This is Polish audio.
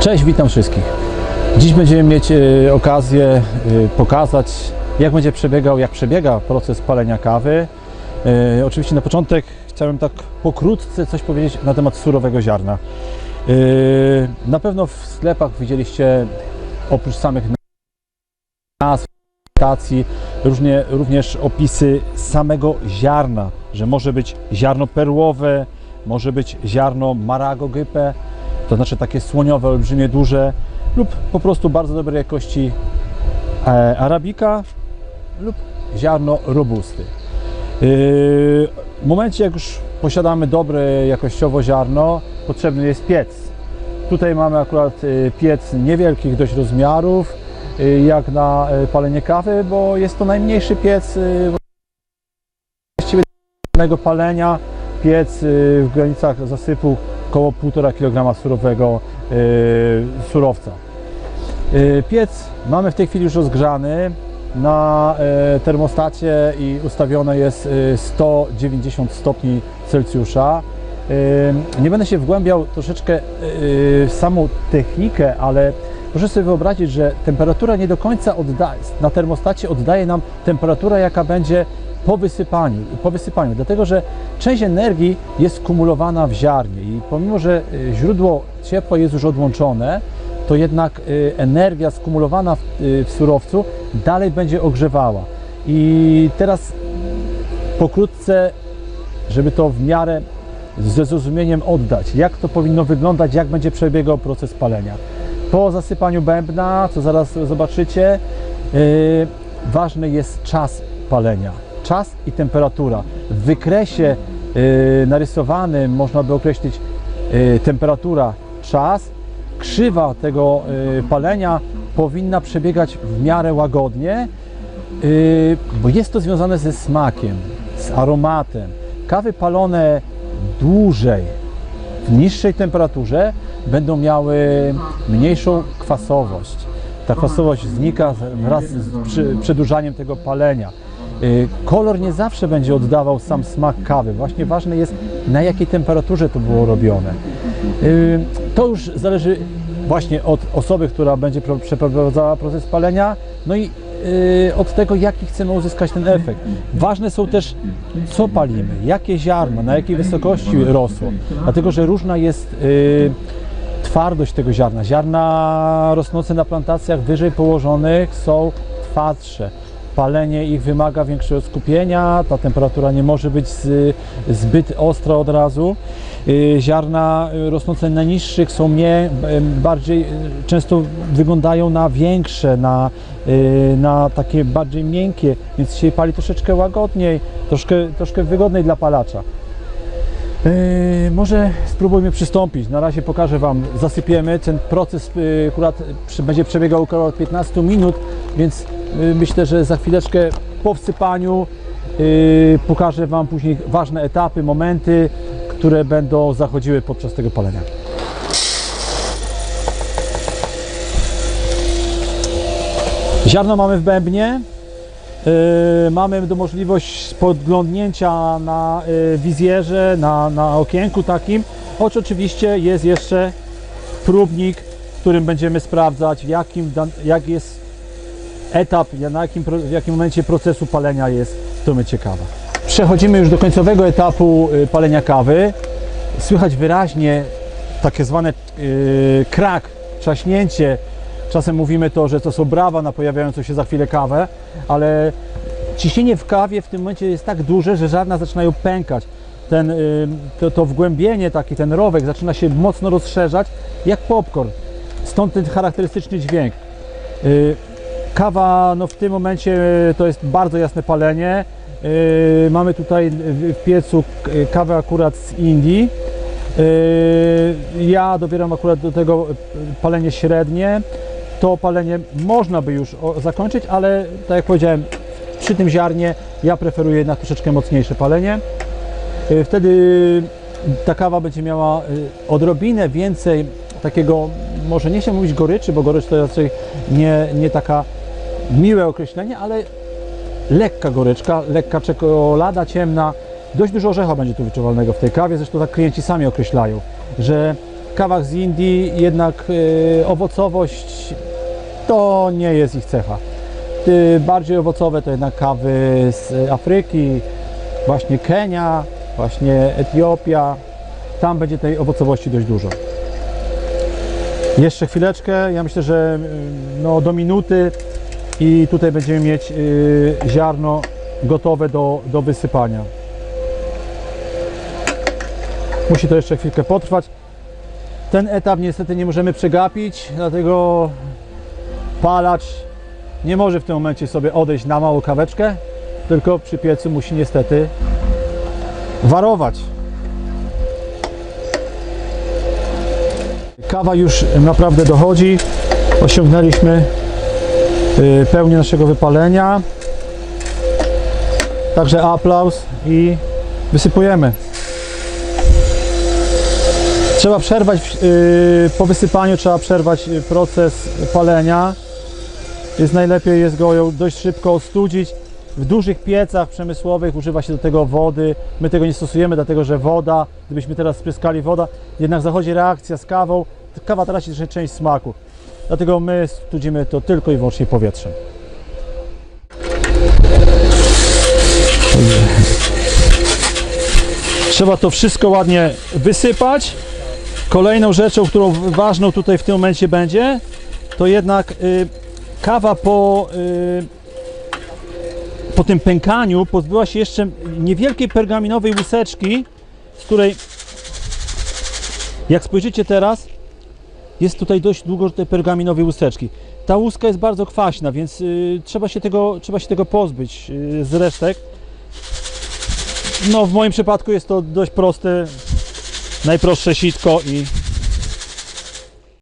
Cześć, witam wszystkich. Dziś będziemy mieć e, okazję e, pokazać, jak będzie przebiegał, jak przebiega proces palenia kawy. E, oczywiście na początek chciałem tak pokrótce coś powiedzieć na temat surowego ziarna. Na pewno w sklepach widzieliście oprócz samych nazw, stacji, różnie, również opisy samego ziarna, że może być ziarno perłowe, może być ziarno maragogype, to znaczy takie słoniowe, olbrzymie, duże lub po prostu bardzo dobrej jakości e, arabika lub ziarno robusty. Yy, W momencie jak już posiadamy dobre jakościowo ziarno, potrzebny jest piec. Tutaj mamy akurat y, piec niewielkich dość rozmiarów, y, jak na palenie kawy, bo jest to najmniejszy piec właściwie palenia. Piec w granicach zasypu około 1,5 kg surowego y, surowca. Y, Piec mamy w tej chwili już rozgrzany na y, termostacie i ustawione jest y, 190 stopni Celsjusza. Nie będę się wgłębiał troszeczkę w samą technikę, ale proszę sobie wyobrazić, że temperatura nie do końca odda, na termostacie oddaje nam temperaturę, jaka będzie po wysypaniu, po wysypaniu, dlatego że część energii jest skumulowana w ziarnie i pomimo, że y, źródło ciepła jest już odłączone, to jednak y, energia skumulowana w, y, w surowcu dalej będzie ogrzewała. I teraz pokrótce, żeby to w miarę ze zrozumieniem oddać, jak to powinno wyglądać, jak będzie przebiegał proces palenia. Po zasypaniu bębna, co zaraz zobaczycie, ważny jest czas palenia. Czas i temperatura. W wykresie yy, narysowanym można by określić yy, temperatura, czas. Krzywa tego yy, palenia powinna przebiegać w miarę łagodnie, yy, bo jest to związane ze smakiem, z aromatem. Kawy palone dłużej, w niższej temperaturze będą miały mniejszą kwasowość. Ta kwasowość znika wraz z przedłużaniem tego palenia. Y, Kolor nie zawsze będzie oddawał sam smak kawy. Właśnie ważne jest, na jakiej temperaturze to było robione. Y, To już zależy właśnie od osoby, która będzie pro- przeprowadzała proces palenia, no i y, od tego, jaki chcemy uzyskać ten efekt. Ważne są też, co palimy, jakie ziarno, na jakiej wysokości rosło, dlatego że różna jest twardość tego ziarna. Ziarna rosnące na plantacjach wyżej położonych są twardsze. Palenie ich wymaga większego skupienia, ta temperatura nie może być zbyt ostra od razu. Y, Ziarna y, rosnące na niższych są mniej, bardziej, y, często wyglądają na większe, na, y, na takie bardziej miękkie, więc się pali troszeczkę łagodniej, troszkę, troszkę wygodniej dla palacza. Yy, może spróbujmy przystąpić. Na razie pokażę Wam, zasypiemy. Ten proces yy, akurat będzie przebiegał około 15 minut, więc myślę, że za chwileczkę po wsypaniu yy, pokażę Wam później ważne etapy, momenty, które będą zachodziły podczas tego palenia. Ziarno mamy w bębnie. Yy, mamy do możliwość podglądnięcia na yy, wizjerze, na, na okienku takim, choć oczywiście jest jeszcze próbnik, którym będziemy sprawdzać jakim, jak jest etap, na jakim, w jakim momencie procesu palenia jest to my ciekawa. Przechodzimy już do końcowego etapu yy, palenia kawy. Słychać wyraźnie takie zwane yy, krak, trzaśnięcie. Czasem mówimy to, że to są brawa na pojawiającą się za chwilę kawę, ale ciśnienie w kawie w tym momencie jest tak duże, że żarna zaczynają pękać. Ten, y, to, to wgłębienie, taki ten rowek zaczyna się mocno rozszerzać, jak popcorn. Stąd ten charakterystyczny dźwięk. Kawa no w tym momencie y, to jest bardzo jasne palenie. Y, Mamy tutaj w piecu k- kawę akurat z Indii. Y, Ja dobieram akurat do tego palenie średnie. To palenie można by już zakończyć, ale tak jak powiedziałem, przy tym ziarnie ja preferuję jednak troszeczkę mocniejsze palenie. Y, Wtedy ta kawa będzie miała odrobinę więcej takiego, może nie się mówić goryczy, bo gorycz to raczej nie, nie taka miłe określenie, ale lekka goryczka, lekka czekolada ciemna. Dość dużo orzecha będzie tu wyczuwalnego w tej kawie, zresztą tak klienci sami określają, że kawach z Indii jednak y, owocowość to nie jest ich cecha. Bardziej owocowe to jednak kawy z Afryki, właśnie Kenia, właśnie Etiopia. Tam będzie tej owocowości dość dużo. Jeszcze chwileczkę, ja myślę, że y, no, do minuty i tutaj będziemy mieć y, ziarno gotowe do, do wysypania. Musi to jeszcze chwilkę potrwać. Ten etap niestety nie możemy przegapić, dlatego palacz nie może w tym momencie sobie odejść na małą kaweczkę, tylko przy piecu musi niestety warować. Kawa już naprawdę dochodzi. Osiągnęliśmy pełnię naszego wypalenia. Także aplauz i wysypujemy. Trzeba przerwać, y, po wysypaniu trzeba przerwać y, proces palenia. Jest najlepiej jest go dość szybko ostudzić. W dużych piecach przemysłowych używa się do tego wody. My tego nie stosujemy, dlatego że woda, gdybyśmy teraz spryskali woda, jednak zachodzi reakcja z kawą. Kawa traci część smaku. Dlatego my studzimy to tylko i wyłącznie powietrzem. Trzeba to wszystko ładnie wysypać. Kolejną rzeczą, którą ważną tutaj w tym momencie będzie, to jednak y, kawa po, y, po tym pękaniu pozbyła się jeszcze niewielkiej pergaminowej łuseczki, z której jak spojrzycie teraz, jest tutaj dość długo tej pergaminowej łuseczki. Ta łuska jest bardzo kwaśna, więc y, trzeba, się tego, trzeba się tego pozbyć y, z resztek. No w moim przypadku jest to dość proste, najprostsze sitko i